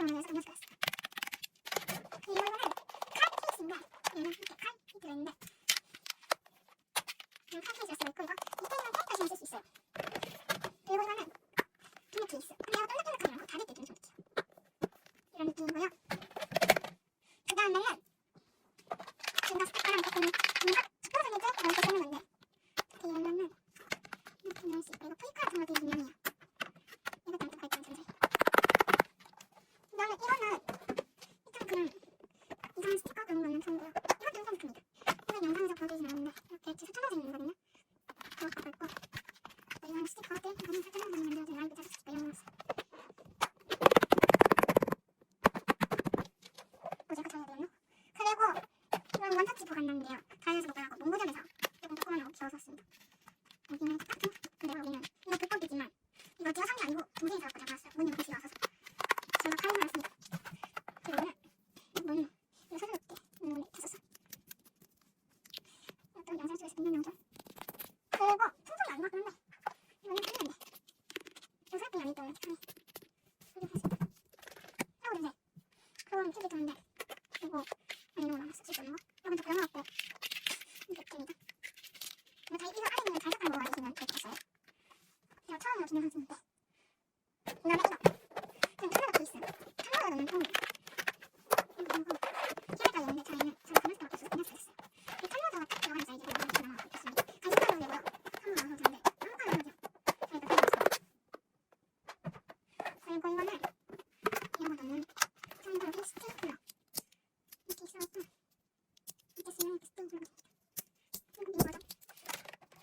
그리고 음악도 모르면서 음악 들었어요. 그리고 이거는 칼 케이스인데 얘는 이렇게 칼이 들어있는데 이런 칼 케이스가 들어있고 이거 밑에 있는 펜까지 쓸 수 있어요. 그리고 이거는 투명 케이스. 근데 이거 쫀득쫀득하지 않고 닫을 때 좀 쫀득해요. 이런 느낌이고요. 그 다음에는 뭔가 스티커랑 조금 뭔가 적당하게 짧게 넓게 쓰는 건데 이렇게 열면은 이렇게 넣을 수 있고 이거 페이크 같은 거 되게 유명해요. 이거 단톡 발전 전세. 그다음에 이거는 일단 그냥 이상한 스티커 그런 거는 처음이고요. 이것도 큽니다. 이건 영상에서 보여주진 않았는데 이렇게 설정해져 있는 거거든요. 그것도 있고 또 이런 스티커들 이거는 설정해서 만들어진 라이브 스티커 이런 거. 모자가 잘 되었나? 그리고 이건 원터치 보관단인데요. 다이어서 보관하고 문구점에서 조금 조그만하고 귀여워서 샀습니다. 여기는 딱딱해. 근데 여기는 이거 불법이지만 이거 제가 산 게 아니고 동생이 사갖고 제가 샀어요. 문이 없이 와서 제가 칼을 샀습니다. 그리고는 문 이거 서술롭게 문을 닫았어. 어떤 영상 속에서 듣는 영상. 그리고 품종이 아니고 그런데 이거는 풀리는데 이거 살뿐이 아니기 때문에 착하네. 그리고 샀습니다. 하고 냄새. 그건 되게 좋은데 그리고 아니 너무 많았어 쓸거는 거. 이건 좀 그려놓고 이렇게 됩니다. 다 이거 안에 있는 자작한 거가 있으면 될 것 같아요. 제가 처음으로 주는 상품인데 그 다음에 이거 그냥 카메라 케이스 카메라 넣는 통 그리고 키레가 있는데 저희는 저는 가만히 갖고 있어서 그냥 찾았어요. 이 카메라가 딱 들어가는 사이즈가 이렇게 남아 있습니다. 간식가루 되고요. 카메라 넣어서 되는데 아무 가루 넣어도 저희가 그냥 있어요. 그리고 이거는 이런 거 넣는 참고로 리스트 쿨러 이렇게 있어갖고 이렇게 쓰면 이렇게 스톤 쿨러 이거 이거죠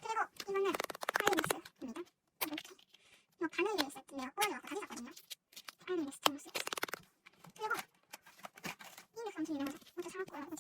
그리고 이거는 하이닉스입니다 이렇게 이거 바늘에 세트인데요 꼬여져갖고 다시 샀거든요 바늘에 스톤으로 쓰고 있어요 그리고 이게 엄청 유명하죠 먼저 사갖고 이거 지금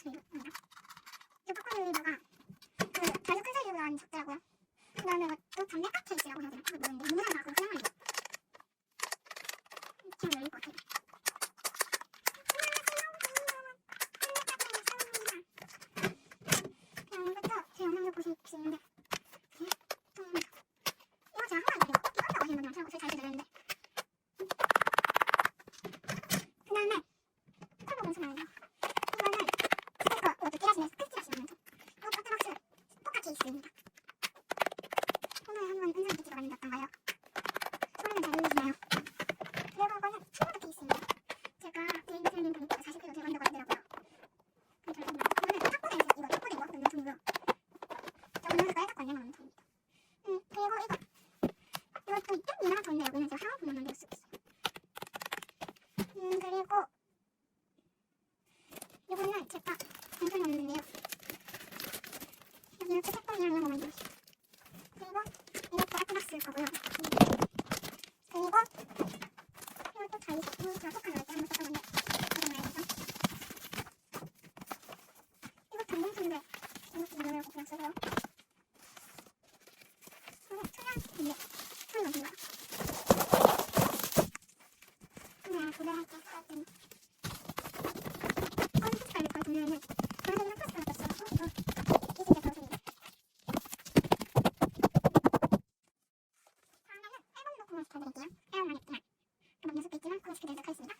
수리버가 그 다른 큰 사이즈보다 작더라고요. 그 다음에 이것도 담배값 케이스라고 해야 되나? 그거 모르는데 누구나 다 그거 그냥. 이렇게 하면 열릴 것 같아요. 그냥 이것도 제 영상을 보실 수 있는데 네, 음, 이거 제가 하나 이거 꼭 한다고 하시는 분들 제가 잘 들었는데 그 다음에 컬러 검색하는데요 이거는 스티커 이것도 띠라시네 스티라시 나면서 이거 박스박스 포카 케이스입니다 오늘 한번 은상 비치가 많이 났던가요? 소리는 잘 들리시나요? 그리고 이거는 스마트 케이스입니다 제가 데이비 틀린 보니까 40kg 들어간다고 하더라고요 이거는 탁구대에서 이거 탁구대 모았던 용품이고요. 저 오늘 깔딱 관련한 용품입니다. 음 그리고 이거는 제가 영상에 없는데요. 거고요. 그리고 이건 또 자기 자기 자석한 날때 한번 썼었는데 이거 이거 전공인데 이것도 무료라고 그냥 쓰고요. 그리고 투명 이거 투명 이거 그냥 구매할 때 사왔더니 알려드릴게요. 사용 안했지만 방법 연습도 있지만 공식들도 하겠습니다.